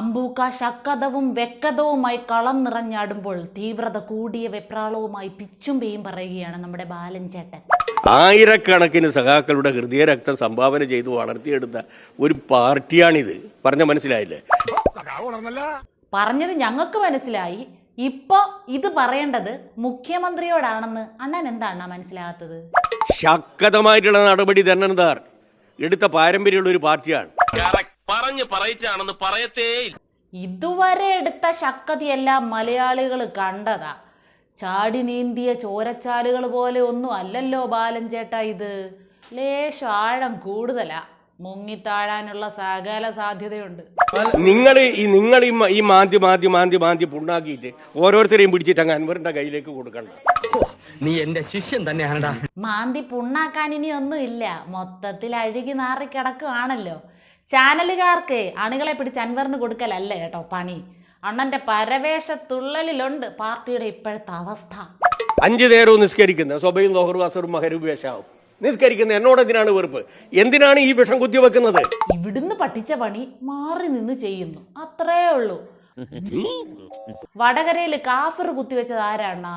അമ്പൂക്ക ശക്കതവും വ്യക്തവുമായി കളം നിറഞ്ഞാടുമ്പോൾ തീവ്രത കൂടിയ വെപ്രാളവുമായി പിച്ചും പേയും പറയുകയാണ് നമ്മുടെ ബാലൻ ചേട്ടൻ. ആയിരക്കണക്കിന് സഖാക്കളുടെ ഹൃദയരക്തം സംഭാവന ചെയ്ത് വളർത്തിയെടുത്ത ഒരു പാർട്ടിയാണിത്. പറഞ്ഞ മനസ്സിലായില്ലേ? പറഞ്ഞത് ഞങ്ങൾക്ക് മനസ്സിലായി. ഇപ്പൊ ഇത് പറയേണ്ടത് മുഖ്യമന്ത്രിയോടാണെന്ന് അണ്ണൻ എന്താണ് മനസ്സിലാകാത്തത്? ശക്തമായിട്ടുള്ള നടപടി തന്നെ എടുത്ത പാരമ്പര്യമുള്ള ഒരു പാർട്ടിയാണ്. പറഞ്ഞു പറയിച്ചാണെന്ന് പറയത്തേ ഇല്ല. ഇതുവരെ എടുത്ത ശക്തിയെല്ലാം മലയാളികൾ കണ്ടതാ. ചാടി നീന്തിയ ചോരച്ചാലുകൾ പോലെ ഒന്നും അല്ലല്ലോ ബാലൻ ചേട്ടാ ഇത്. ലേശം ആഴം കൂടുതലാ. മുങ്ങിത്താഴാനുള്ള സകല സാധ്യതയുണ്ട്. നിങ്ങൾ ഈ നിങ്ങൾ ഈ മാന്തി മാന്തി മാന്തി മാന്തി പുണ്ണാക്കിയില്ലേ ഓരോരുത്തരെയും പിടിച്ചിട്ട് അങ്ങ് അൻവറിന്റെ കയ്യിലേക്ക് കൊടുക്കണ്ട. നീ എന്റെ ശിഷ്യൻ തന്നെയാണടാ. മാന്തി പുണ്ണാക്കാൻ ഇനി ഒന്നും ഇല്ല. മൊത്തത്തിൽ അഴുകി നാറി കിടക്കുകയാണല്ലോ ചാനലുകാർക്ക് അണികളെ പിടിച്ച് അൻവറിന് കൊടുക്കലല്ല കേട്ടോ പണി. അണ്ണന്റെ പരവേശ തുള്ളലിലുണ്ട് പാർട്ടിയുടെ ഇപ്പോഴത്തെ അവസ്ഥ. അഞ്ചു നേരവും നിസ്കരിക്കുന്ന. സ്വബയും ലോഹറും മഹരുപേഷാവും നിസ്കരിക്കുന്ന. എന്നോട് എന്തിനാണ് വെറുപ്പ്? എന്തിനാണ് ഈ വിഷം കുത്തിവെക്കുന്നത്? ഇവിടുന്ന് പഠിച്ച പണി മാറി നിന്ന് ചെയ്യുന്നു. അത്രേ ഉള്ളൂ. വടകരയിൽ കാഫർ കുത്തിവെച്ചത് ആരാണ്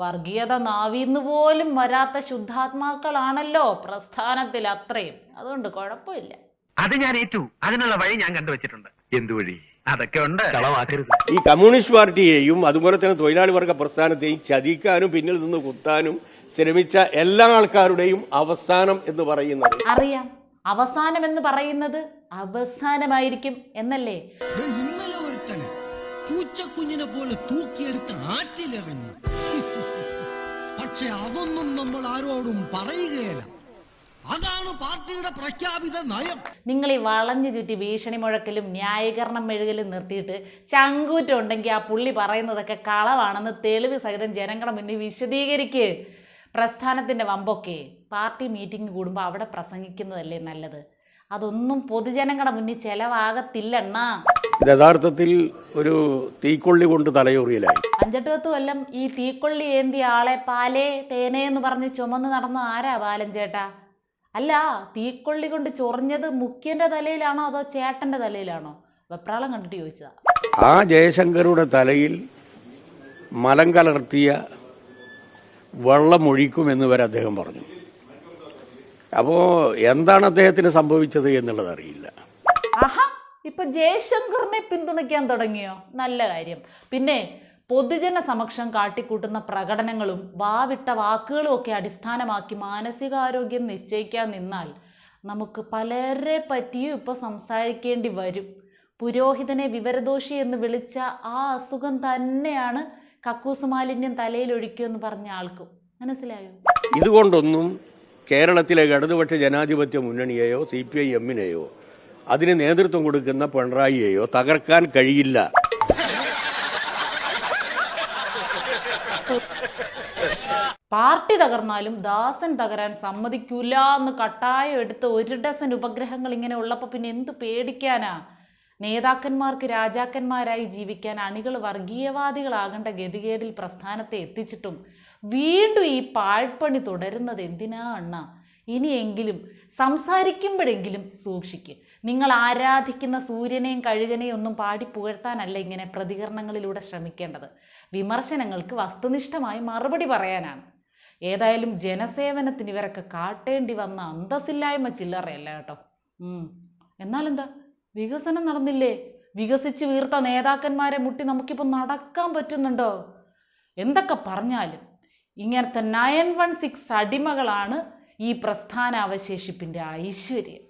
വർഗീയത നാവിന്ന് പോലും വരാത്ത ശുദ്ധാത്മാക്കളാണല്ലോ പ്രസ്ഥാനത്തിൽ അത്രയും. അതുകൊണ്ട് കുഴപ്പമില്ല. അത് ഞാൻ ഏറ്റു. അതിനുള്ള വഴി ഞാൻ കണ്ടുവച്ചിട്ടുണ്ട്. എന്തു വഴി അതൊക്കെ ഉണ്ട്. കളവാക്കരുത് ഈ കമ്മ്യൂണിസ്റ്റ് പാർട്ടിയെയും അതുപോലെ തന്നെ തൊഴിലാളി വർഗ പ്രസ്ഥാനത്തെയും ചതിക്കാനും പിന്നിൽ നിന്ന് കുത്താനും ശ്രമിച്ച എല്ലാ ആൾക്കാരുടെയും അവസാനം എന്ന് പറയുന്നത്. അറിയാം. അവസാനം എന്ന് പറയുന്നത് അവസാനമായിരിക്കും എന്നല്ലേ? ഇന്നലെ ഒരുത്തന് പൂച്ചക്കുഞ്ഞിനെ പോലെ തൂക്കിയെടുത്ത് ആറ്റിലെറിഞ്ഞു. പക്ഷെ അതൊന്നും നമ്മൾ ആരോടും പറയുകയില്ല. അതാണ് പാർട്ടിയുടെ പ്രഖ്യാപിത നയം. നിങ്ങൾ ഈ വളഞ്ഞു ചുറ്റി ഭീഷണി മുഴക്കലും ന്യായീകരണം മെഴുകലും നിർത്തിയിട്ട് ചങ്കൂറ്റം ഉണ്ടെങ്കിൽ ആ പുള്ളി പറയുന്നതൊക്കെ കളവാണെന്ന് തെളിവ് സഹിതം ജനങ്ങളുടെ മുന്നിൽ വിശദീകരിക്ക്. പ്രസ്ഥാനത്തിന്റെ വമ്പൊക്കെ പാർട്ടി മീറ്റിംഗ് കൂടുമ്പോൾ അവിടെ പ്രസംഗിക്കുന്നതല്ലേ നല്ലത്? അതൊന്നും പൊതുജനങ്ങളുടെ മുന്നിൽ ചെലവാകത്തില്ലെണ്ണാ യഥാർത്ഥത്തിൽ ഒരു തീക്കൊള്ളി കൊണ്ട് തലയൊറിയലായി. അഞ്ചെട്ട് പത്ത് കൊല്ലം ഈ തീക്കൊള്ളി ഏന്തിയ ആളെ പാലേ തേനേ എന്ന് പറഞ്ഞ് ചുമന്ന് നടന്ന ആരാ ബാലൻ ചേട്ടാ? അല്ല തീക്കൊള്ളി കൊണ്ട് ചൊറിഞ്ഞത് മുഖ്യന്റെ തലയിലാണോ അതോ ചേട്ടന്റെ തലയിലാണോ? വെപ്രാളം കണ്ടിട്ട് ചോദിച്ചതാ. ആ ജയശങ്കറുടെ തലയിൽ മലം കലർത്തിയ വെള്ളമൊഴിക്കുമെന്ന് വരെ അദ്ദേഹം പറഞ്ഞു. അപ്പോൾ എന്താണ് അദ്ദേഹത്തിന് സംഭവിച്ചത് എന്നുള്ളത് അറിയില്ല. ആഹാ ഇപ്പൊ ജയശങ്കറിനെ പിന്തുണയ്ക്കാൻ തുടങ്ങിയോ? നല്ല കാര്യം. പിന്നെ പൊതുജന സമക്ഷം കാട്ടിക്കൂട്ടുന്ന പ്രകടനങ്ങളും വാവിട്ട വാക്കുകളും ഒക്കെ അടിസ്ഥാനമാക്കി മാനസികാരോഗ്യം നിശ്ചയിക്കാൻ നിന്നാൽ നമുക്ക് പലരെ പറ്റിയും ഇപ്പൊ സംസാരിക്കേണ്ടി വരും. പുരോഹിതനെ വിവരദോഷി എന്ന് വിളിച്ച ആ അസുഖം തന്നെയാണ് കക്കൂസ് മാലിന്യം തലയിൽ ഒഴിക്കുമെന്ന് പറഞ്ഞ ആൾക്കും. മനസ്സിലായോ? ഇതുകൊണ്ടൊന്നും കേരളത്തിലെ ഇടതുപക്ഷ ജനാധിപത്യ മുന്നണിയെയോ സി പി ഐ എമ്മിനെയോ അതിന് നേതൃത്വം കൊടുക്കുന്ന പിണറായിയെയോ തകർക്കാൻ കഴിയില്ല. പാർട്ടി തകർന്നാലും ദാസൻ തകരാൻ സമ്മതിക്കൂല എന്ന് കട്ടായം എടുത്ത് ഒരു ഡസൻ ഉപഗ്രഹങ്ങൾ ഇങ്ങനെ ഉള്ളപ്പോൾ പിന്നെ എന്ത് പേടിക്കാനാ? നേതാക്കന്മാർക്ക് രാജാക്കന്മാരായി ജീവിക്കാൻ അണികൾ വർഗീയവാദികളാകേണ്ട ഗതികേടിൽ പ്രസ്ഥാനത്തെ എത്തിച്ചിട്ടും വീണ്ടും ഈ പാഴ്പണി തുടരുന്നത് എന്തിനാ അണ്ണ? ഇനിയെങ്കിലും സംസാരിക്കുമ്പോഴെങ്കിലും സൂക്ഷിക്ക്. നിങ്ങൾ ആരാധിക്കുന്ന സൂര്യനെയും കഴുകനെയും ഒന്നും പാടി പുകഴ്ത്താനല്ല ഇങ്ങനെ പ്രതികരണങ്ങളിലൂടെ ശ്രമിക്കേണ്ടത്. വിമർശനങ്ങൾക്ക് വസ്തുനിഷ്ഠമായി മറുപടി പറയാനാണ്. ഏതായാലും ജനസേവനത്തിന് ഇവരൊക്കെ കാട്ടേണ്ടി വന്ന അന്തസ്സില്ലായ്മ ചില്ലറയല്ല കേട്ടോ. എന്നാലെന്താ? വികസനം നടന്നില്ലേ? വികസിച്ച് വീർത്ത നേതാക്കന്മാരെ മുട്ടി നമുക്കിപ്പോൾ നടക്കാൻ പറ്റുന്നുണ്ടോ? എന്തൊക്കെ പറഞ്ഞാലും ഇങ്ങനത്തെ നയൻ വൺ സിക്സ് അടിമകളാണ് ഈ പ്രസ്ഥാന അവശേഷിപ്പിന്റെ ഐശ്വര്യം.